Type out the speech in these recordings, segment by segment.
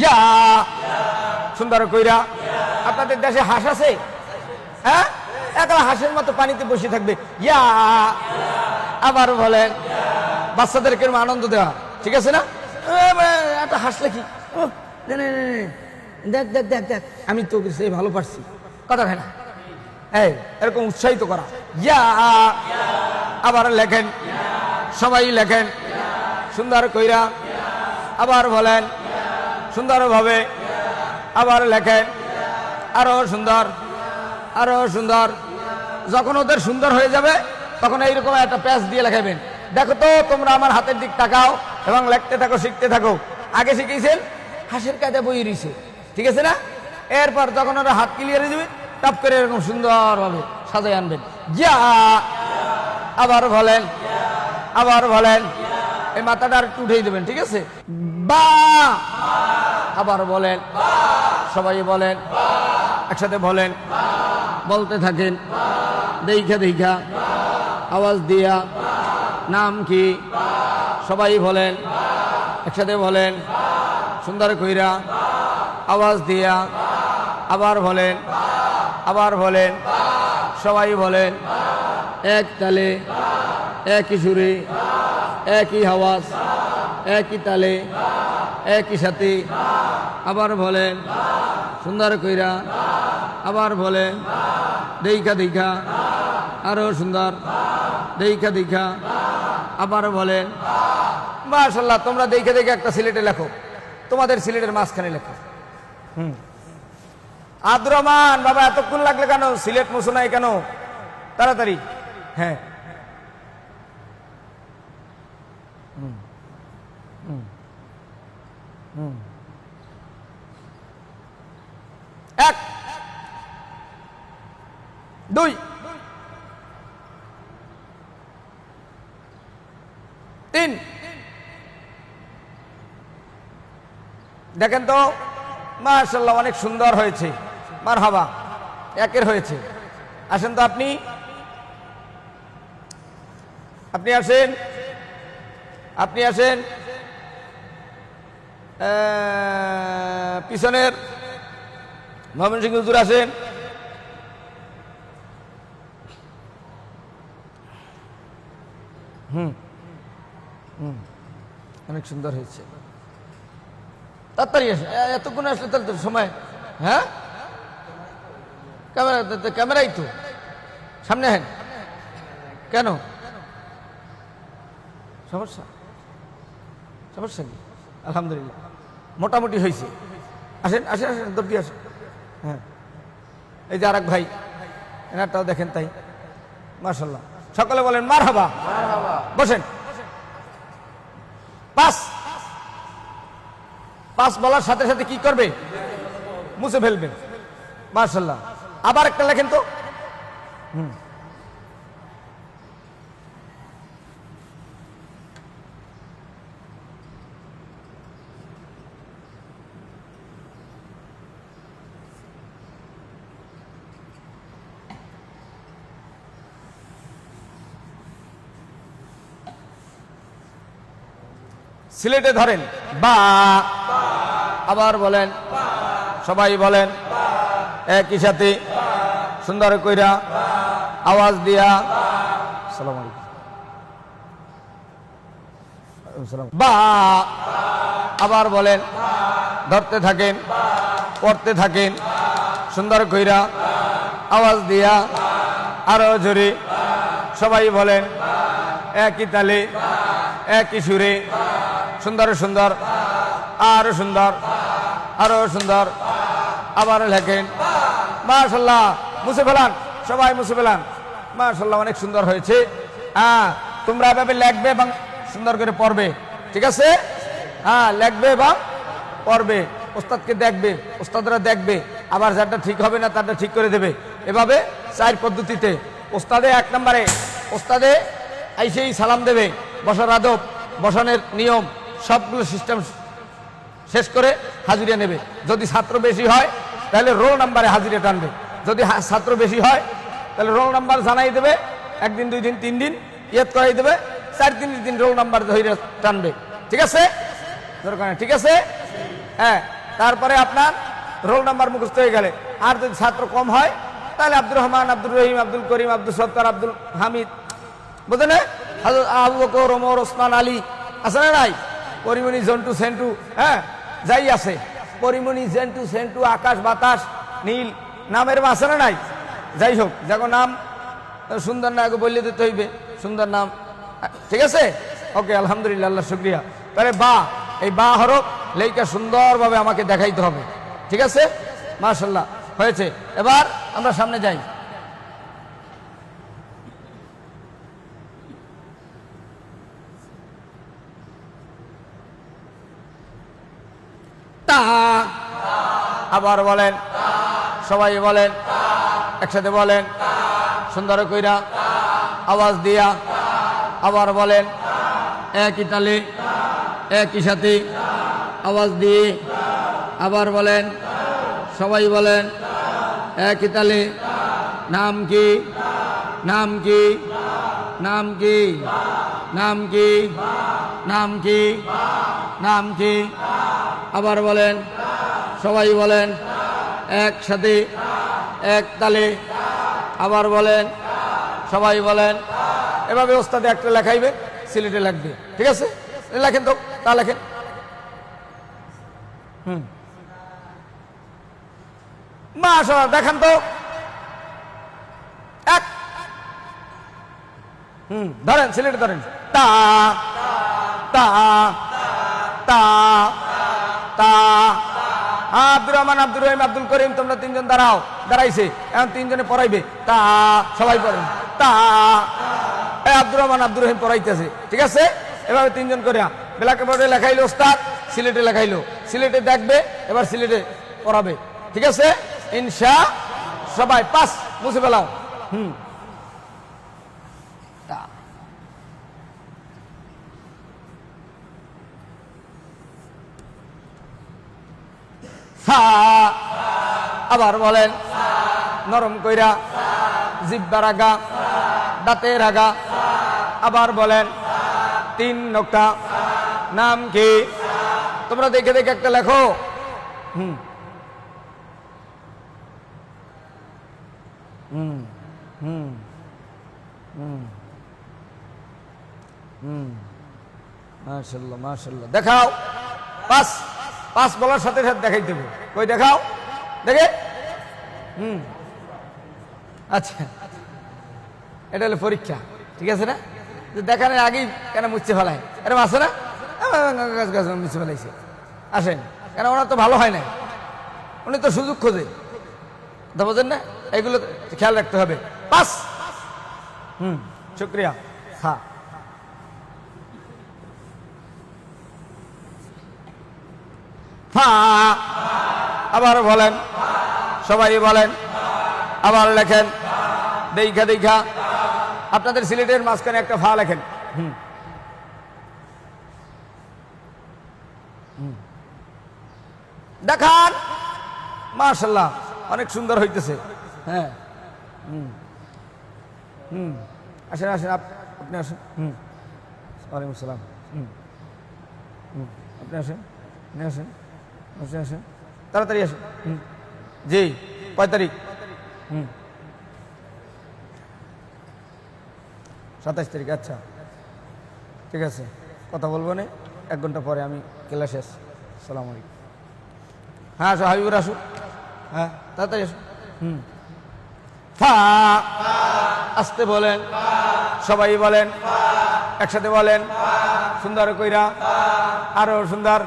ইয়া। সুন্দর কইরা। আপনাদের দেশে হাঁস আছে? হ্যাঁ? একলা হাঁসের মতো পানিতে বসে থাকবে। ইয়া। আবার বলেন, বাচ্চাদেরকে আনন্দ দেওয়া ঠিক আছে না? একটা হাসলে কি। দেখ দেখ দেখ দেখ। আমি তো সে ভালো পারছি। কথা হয় না? এই, এরকম উৎসাহিত করা। ইয়া। আবার লেখেন। সবাই লেখেন। সুন্দর কইরা। আবার বলেন সুন্দরভাবে আবার লেখেন, আরও সুন্দর আরও সুন্দর। যখন ওদের সুন্দর হয়ে যাবে, তখন এইরকম একটা প্যাচ দিয়ে লেখাবেন। দেখো তো, তোমরা আমার হাতের দিক তাকাও এবং লেখতে থাকো, শিখতে থাকো। আগে শিখেছেন হাসির কাজে বই রইছে ঠিক আছে না? এরপর যখন ওরা হাত ক্লিয়ার হয়ে টপ করে এরকম সুন্দরভাবে সাজাই আনবেন। যা! আবার বলেন আবার বলেন, এই মাথাটা আর উঠেই দেবেন, ঠিক আছে? বা! আবার বলেন, সবাই বলেন, একসাথে বলেন, বলতে থাকেন, দেখা দেখা, আওয়াজ দিয়া, নাম কি, সবাই বলেন, একসাথে বলেন, সুন্দর কইরা, আওয়াজ দিয়া, আবার বলেন আবার বলেন, সবাই বলেন, এক তালে, একই সুরে, একই আওয়াজ, একই তালে, একই সাথে আবার বলেন সুন্দর কইরা, আবার বলে দেখা দেখা আরও সুন্দর দেখা দেখা আবার বলে, মাশাল্লাহ, তোমরা দেখে দেখে একটা সিলেটে লেখো, তোমাদের সিলেটের মাঝখানে লেখো হুম আদ্রমান, বাবা, এতক্ষণ লাগলে কেন সিলেট মুছো নাই কেন তাড়াতাড়ি হ্যাঁ হুম। হুম। হুম। এক। দুই। তিন। দেখেন তো মার্শাল্লাহ অনেক সুন্দর হয়েছে। মার হাবা একের হয়েছে। আসেন তো আপনি। আপনি আসেন। আপনি আসেন। পিছনের। মোহাম্মদ সিং হুজুর আছেন? হুম হুম, অনেক সুন্দর হয়েছে। তাড়াতাড়ি আসে এতক্ষণ আসলে তাহলে সময় হ্যাঁ? ক্যামেরা ক্যামেরাই তো। সামনে হেন কেন? সমস্যা? সমস্যা কি? আলহামদুলিল্লাহ। মোটামুটি হয়েছে। আসেন আসেন আসেন দর্দি আসেন। হ্যাঁ। এই যে আর ভাই এনারটাও দেখেন তাই। মার্শাল্লাহ সকলে বলেন মার হাবা বসেন। পাস। পাস বলার সাথে সাথে কি করবে? মুছে ফেলবেন মার্শাল্লাহ আবার একটা লেখেন তো। হুম। সিলেটে ধরেন, বা আবার বলেন, সবাই বলেন, একই সাথে সুন্দর কইরা আওয়াজ দিয়া, সালাম আলাইকুম। বা আবার বলেন, ধরতে থাকেন, পড়তে থাকেন, সুন্দর কইরা আওয়াজ দিয়া, আরও জোরে সবাই বলেন, একই তালে, একই সুরে সুন্দর সুন্দর, আরও সুন্দর আরও সুন্দর, আবার লেখেন মাশাল্লাহ মুছে ফেলান, সবাই মুছে ফেলান মাশাল্লাহ অনেক সুন্দর হয়েছে। হ্যাঁ তোমরা এভাবে লেখবে এবং সুন্দর করে পড়বে, ঠিক আছে? হ্যাঁ লেখবে এবং পড়বে, ওস্তাদকে দেখবে, ওস্তাদরা দেখবে, আবার যারটা ঠিক হবে না তারটা ঠিক করে দেবে। এভাবে চার পদ্ধতিতে, ওস্তাদে এক নম্বরে, ওস্তাদে আইসেই সালাম দেবে, বসার আদব, বসানের নিয়ম সবগুলো সিস্টেম শেষ করে হাজিরা নেবে। যদি ছাত্র বেশি হয়, তাহলে রোল নাম্বারে হাজিরা টানবে। যদি ছাত্র বেশি হয়, তাহলে রোল নাম্বার জানাই দেবে, একদিন, দুই দিন, তিন দিন ইয়েত করাই দেবে, চার দিন দিন রোল নাম্বার ধরে টানবে। ঠিক আছে? দরকার ঠিক আছে? হ্যাঁ তারপরে আপনার রোল নাম্বার মুখস্থ হয়ে গেলে। আর যদি ছাত্র কম হয়, তাহলে আব্দুর রহমান, আব্দুর রহিম, আব্দুল করিম, আব্দুল সত্তার, আব্দুল হামিদ। বুঝলেন? আবু বকর, ওমর, ওসমান, আলী। আছে না নাই? পরিমণি জন্টু সেন্টু হ্যাঁ যাই আছে। পরিমণি জেন্টু সেন্টু, আকাশ বাতাস, নীল, নামের আছে না নাই? যাই হোক, দেখো নাম, সুন্দর না, আগে বললে দিতে হইবে, সুন্দর নাম। ঠিক আছে? ওকে, আলহামদুলিল্লাহ, আল্লাহ শুক্রিয়া। তাহলে বা, এই বা হরফ লেইকা সুন্দরভাবে আমাকে দেখাইতে হবে। ঠিক আছে? মাশাল্লাহ হয়েছে। এবার আমরা সামনে যাই। আবার বলেন, সবাই বলেন, একসাথে বলেন, সুন্দর কইরা আওয়াজ দিয়া আবার বলেন, একই তালে, একই সাথে আওয়াজ দিয়ে আবার বলেন, সবাই বলেন, একই তালে, নাম কি নাম কি নাম কি নাম কি নাম কি নাম কি। আবার বলেন। সবাই বলেন। একসাথে। এক তালে। আবার বলেন। সবাই বলেন। এভাবে ওস্তাদে একটা লেখাইবে, সিলেটে লাগবে। ঠিক আছে? লেখেন তো, তা লেখেন। হুম। মাশাআল্লাহ, দেখান তো। এক। হুম, ধরেন, সিলেটে ধরেন। তা তা তা। তা। আব্দুর রহমান, আব্দুর রহিম, আব্দুল করিম, তোমরা তিনজন দাঁড়াও। দাঁড়াইছে। এখন তিনজনে পড়াইবে। তা, সবাই পড়েন। তা। আব্দুর রহিম ঠিক আছে? তিনজন সিলেটে সিলেটে দেখবে, এবার সিলেটে পড়াবে। ঠিক আছে? ইনশা, সবাই, পাস মুছে ফেলাও। হুম। আবার বলেন, নরম কইরা জিব্বা রাগা, দাঁতে রাগা। আবার বলেন, তিন নকটা নাম কি? তোমরা দেখে দেখে একটা লেখো। হুম। হুম হুম হুম হুম। মাশাল্লাহ মাশাল্লাহ। দেখাও। পাস পাস বলার সাথে সাথে দেখাই দেবো। কই দেখাও? দেখে? হুম। আচ্ছা। এটা হলো পরীক্ষা, ঠিক আছে না? যে দেখানোর আগেই কেন মুছতে ফেলায়? এরকম আছে না? গাছ গাছ মুছে ফেলাইছে। আসেন। কেন ওনার তো ভালো হয় না উনি তো সুযোগ খোঁজে। কথা বোঝেন না? এগুলো খেয়াল রাখতে হবে। পাস! হুম, শুক্রিয়া। হ্যাঁ। আবার বলেন। সবাই বলেন। আবার লেখেন। দেখা দেখা। আপনাদের সিলেটের মাঝখানে একটা ফা লেখেন। হুম। দেখান। মার্শাল্লাহ অনেক সুন্দর হইতেছে। হ্যাঁ। হুম। হুম। আসেন আসেন, আপ- আপনি আসেন। হুম। ওয়ালাইকুম আসসালাম। হুম। হুম। আপনি আসেন। আপনি আসেন। আপনি আসেন তাড়াতাড়ি হুম। জি কয় তারিখ? হুম। সাতাশ তারিখ আচ্ছা। ঠিক আছে কথা বলব না। এক ঘণ্টা পরে আমি ক্লাসে আসি সালাম আলাইকুম। হ্যাঁ আসো হাবিবুর আসো। হ্যাঁ তাড়াতাড়ি আসো। হুম। ফা। আসতে বলেন। সবাই বলেন। একসাথে বলেন। সুন্দর কইরা। আরও সুন্দর।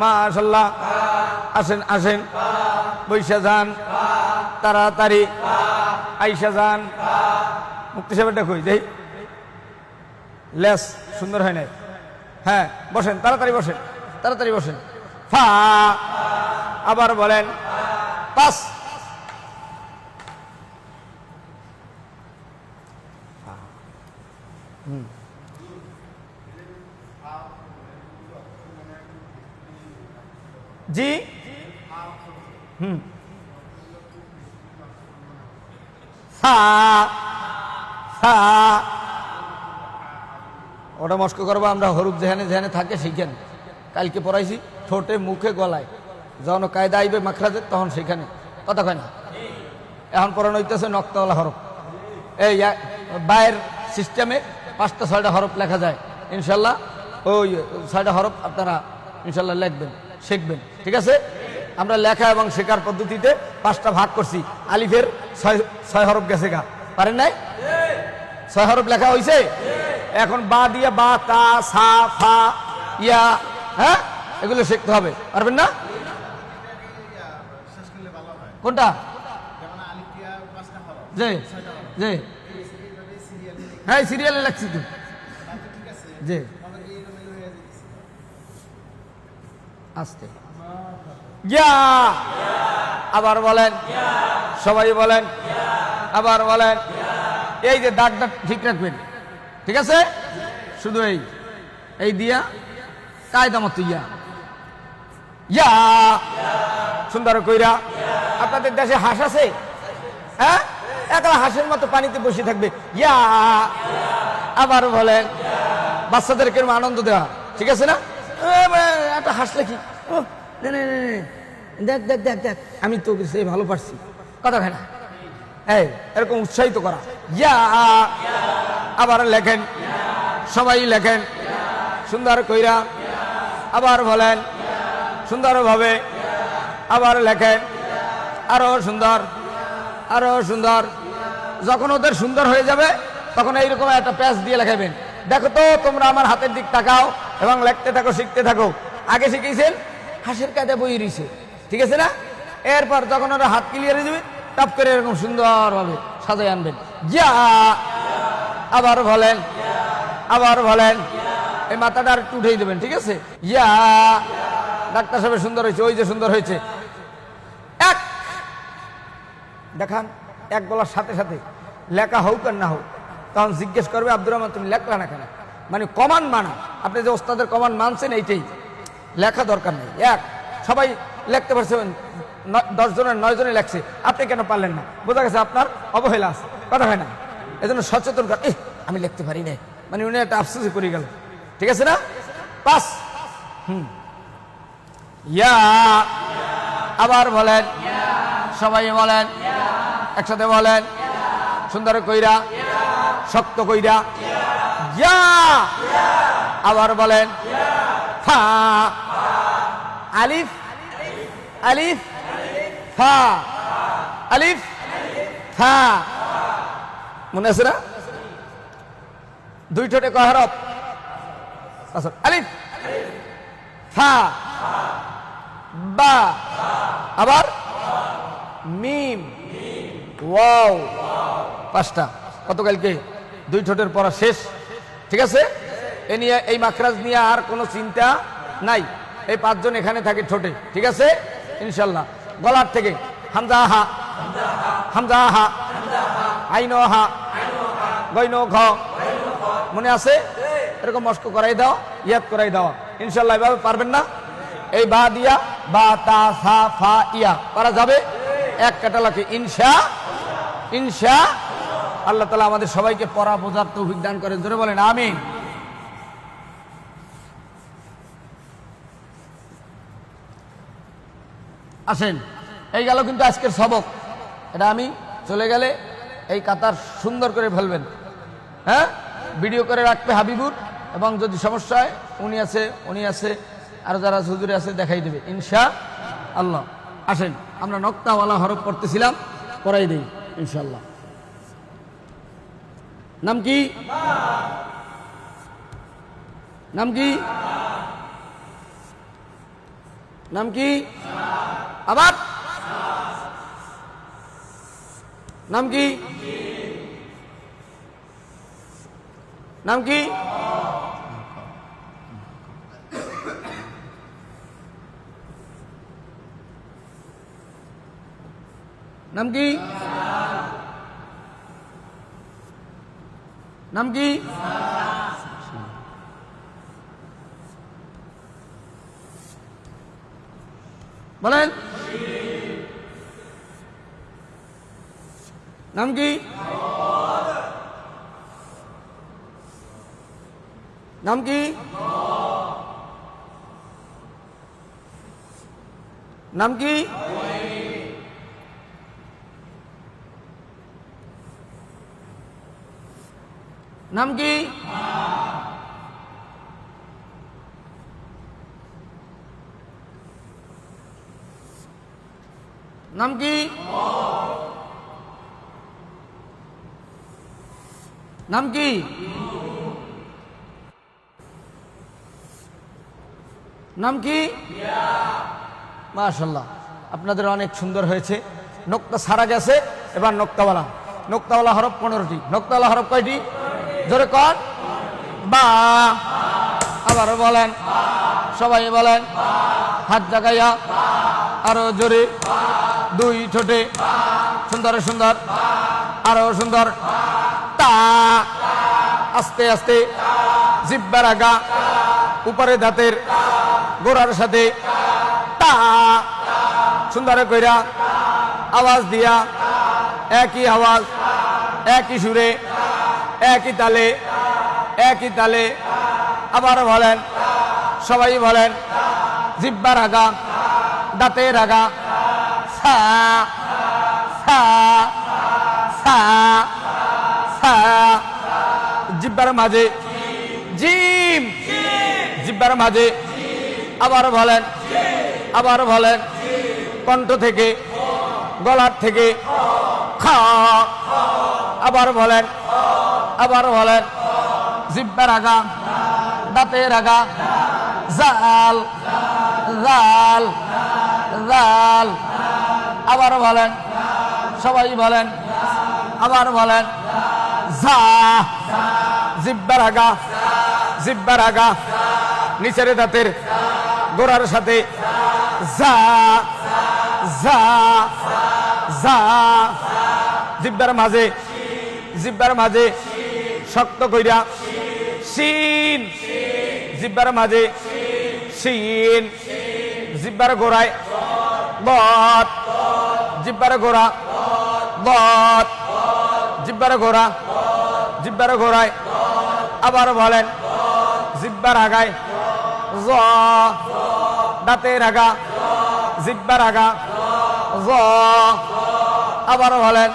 মাশাল্লাহ আসেন আসেন। বৈশা যান। তাড়াতাড়ি। আইসা যান। মুক্তি সাহেব কই? যাই লেস, সুন্দর হয় নাই? হ্যাঁ বসেন, তাড়াতাড়ি বসেন তাড়াতাড়ি বসেন। ফা, আবার বলেন, পাস হুম জি হুম সা সা ওটা মস্ক করব, আমরা হরুপ যেখানে যেখানে থাকে শিখেন কালকে পড়াইছি, ঠোঁটে, মুখে, গলায়। যখন কায়দা আইবে মাখরাজের, তখন সেখানে কথা কয় না? এখন পড়ানো হইতেছে নক্তওয়ালা হরফ। এই বায়ের সিস্টেমে পাঁচটা, ছয়টা হরফ লেখা যায়। ইনশাল্লাহ ওই ছয়টা হরফ আপনারা ইনশাল্লাহ লিখবেন, শিখবেন। ঠিক আছে? আমরা লেখা এবং শেখার পদ্ধতিতে পাঁচটা ভাগ করছি। আলিফের ছয় ছয় হরফ গেছে গা। পারেন নাই? ছয় হরফ লেখা হয়েছে এখন বা দিয়ে বা, তা, সা, ফা, ইয়া হ্যাঁ? এগুলো শিখতে হবে, পারবেন না? কোনটা? হ্যাঁ সিরিয়ালে লাগছি তো। যে আসতে। আবার বলেন। সবাই বলেন। আবার বলেন। এই যে দাগটা ঠিক রাখবেন। ঠিক আছে? শুধু এই এই দিয়া কায়দা মতো ইয়া! ইয়া সুন্দর কইরা, আপনাদের দেশে হাঁস আছে? হ্যাঁ? একলা হাঁসের মতো পানিতে বসে থাকবে। ইয়া! আবার বলেন বাচ্চাদেরকে আনন্দ দেওয়া, ঠিক আছে না? একটা হাসলে কি ও। দেখ দেখ দেখ দেখ। আমি তো সে ভালো পারছি কথা হয় না? এই, এরকম উৎসাহিত করা। ইয়া! আবার লেখেন। সবাই লেখেন। সুন্দর কইরা আবার বলেন। সুন্দরভাবে আবার লেখেন। আরও সুন্দর আরও সুন্দর। যখন ওদের সুন্দর হয়ে যাবে, তখন এইরকম একটা প্যাচ দিয়ে লেখাবেন। দেখো তো, তোমরা আমার হাতের দিক তাকাও এবং লিখতে থাকো, শিখতে থাকো। আগে শিখেছেন? হাসির কায়দা বই রইছে ঠিক আছে না? এরপর যখন ওরা হাত ক্লিয়ার হয়ে যাবে, টপ করে এরকম সুন্দরভাবে সাজাই আনবেন। যা আবার বলেন। আবার বলেন। এই মাথাটা আর একটু দেবেন, ঠিক আছে? ইয়া। ডাক্তার সাহেব সুন্দর হয়েছে, ওই যে সুন্দর হয়েছে। এক। দেখান, এক বলার সাথে সাথে লেখা হোক আর না হোক, তখন জিজ্ঞেস করবে, আব্দুর রহমান, তুমি লেখলা না কেন? মানে কমান মানা। আপনি যে ওস্তাদের কমান মানছেন, এইটাই। লেখা দরকার নেই। এক। সবাই লিখতে পারছেন দশ জনের, নয় জনে লেখছে। আপনি কেন পারলেন না? বোঝা গেছে আপনার অবহেলা আছে। কথা হয় না। এজন্য সচেতন কর। আমি লিখতে পারি না মানে উনি একটা আফসোসে করে গেল। ঠিক আছে না? পাস। হুম। ইয়া। আবার বলেন। সবাই বলেন। একসাথে বলেন। সুন্দর কইরা। শক্ত কইরা। ইয়া। আবার বলেন। আলিফ। আলিফ। ফা। আলিফ। ফা। মনে আছে দুই ঠোঁটে কয় আচ্ছা, বা। আবার? মিম। ওয়াও। পাঁচটা। গতকালকে দুই ঠোঁটের পড়া শেষ। ঠিক আছে? এ নিয়ে এই মাখরাজ নিয়ে আর কোনো চিন্তা নাই। এই পাঁচজন এখানে থাকে ঠোঁটে। ঠিক আছে? ইনশাল্লাহ। গলার থেকে। হামজা হা হামজা হা আইন হা মনে আছে? এরকম মস্ক করাই দাও, ইয়াদ করাই দাও। ইনশাল্লাহ এভাবে পারবেন না। এই বা দিয়া, বা তা, সা, ফা, ইয়া। পারা যাবে? এক কাটালাকে ইনশা ইনশা। আল্লাহ তালা আমাদের সবাইকে পড়া, বোঝার তৌফিক দান করেন। ধরে বলেন, আমিন। আসেন। এই গেল কিন্তু আজকের সবক। এটা আমি চলে গেলে এই কাতার সুন্দর করে ফেলবেন। হ্যাঁ? ভিডিও করে রাখবে হাবিবুর, এবং যদি সমস্যা হয়, উনি আছে উনি আছে, আর যারা হুজুরে আছে, দেখাই দেবে। ইনশা আল্লাহ। আসেন, আমরা নক্তাওয়ালা হরফ পড়তেছিলাম, পড়াই দিই ইনশাল্লাহ নাম কি? নাম কি? নাম কি? আবার? নাম কি? নাম কি? নাম কি? নাম কি? বলেন। নাম কি নাম কি নাম কি নাম কি নাম কি নাম কি? নাম কি? মাশাল্লাহ আপনাদের অনেক সুন্দর হয়েছে। নোক্তা সারা গেছে, এবার নোক্তাওয়ালা। নোক্তাওয়ালা হরফ পনেরোটি। নোক্তাওয়ালা হরফ কয়টি? জোরে কর। বা। আবারও বলেন। সবাই বলেন। হাত জাগাইয়া। আরও জোরে। দুই ঠোঁটে। সুন্দর সুন্দর। আরও সুন্দর। আস্তে আস্তে জিব্বার আগা উপরে দাঁতের গোড়ার সাথে তা, সুন্দর কইরা আওয়াজ দিয়া, একই আওয়াজ, একই সুরে, একই তালে একই তালে আবার বলেন, সবাই বলেন, জিব্বার আগা, দাঁতের আগা সা সা সা সা জিব্বার মাঝে। জিম। জিব্বার মাঝে। আবার বলেন। আবার বলেন। কণ্ঠ থেকে। গলার থেকে। খা। আবার বলেন। আবার বলেন। জিব্বার আগা। দাঁতের আগা। জাল। জাল। জাল। আবার বলেন। সবাই বলেন। আবার বলেন। যা। জিব্বার আগা জিব্বার আগা, নিচের দাঁতের গোড়ার সাথে যা যা জিব্বার মাঝে জিব্বার মাঝে শক্ত কইরা শিন, জিব্বার মাঝে শিন, জিব্বার গোড়ায় বত জিব্বার গোড়া বত জিব্বার গোড়া, জিব্বার গোড়ায় আবার বলেন, জিব্বার আগায় জ, দাঁতের আগা, জিব্বার আগা, জ, আবার বলেন,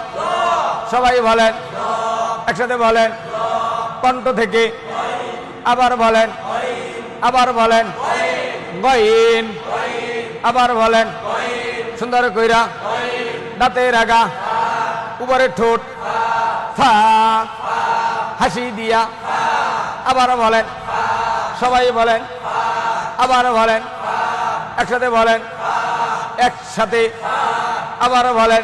সবাই বলেন, একসাথে বলেন, কণ্ঠ থেকে আবার বলেন আবার বলেন, গইন, আবার বলেন, সুন্দর কইরা, দাঁতের আগা, উপরে ঠোঁট, ফা, হাসি দিয়া আবার বলেন। সবাই বলেন। আবার বলেন। একসাথে বলেন। একসাথে আবার বলেন।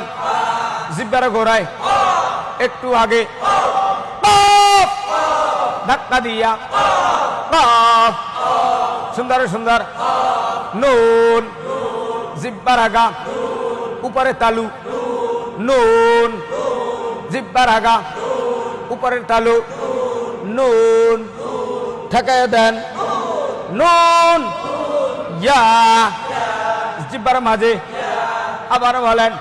জিব্বার গোড়ায় একটু আগে। ধাক্কা দিয়া। সুন্দর সুন্দর। নুন। জিব্বার আগা উপরে তালু। নুন। জিব্বার আগা উপরের তালু। নুন। ঠেকায় দেন। নুন। ইয়া। জিব্বার মাঝে আবার বলেন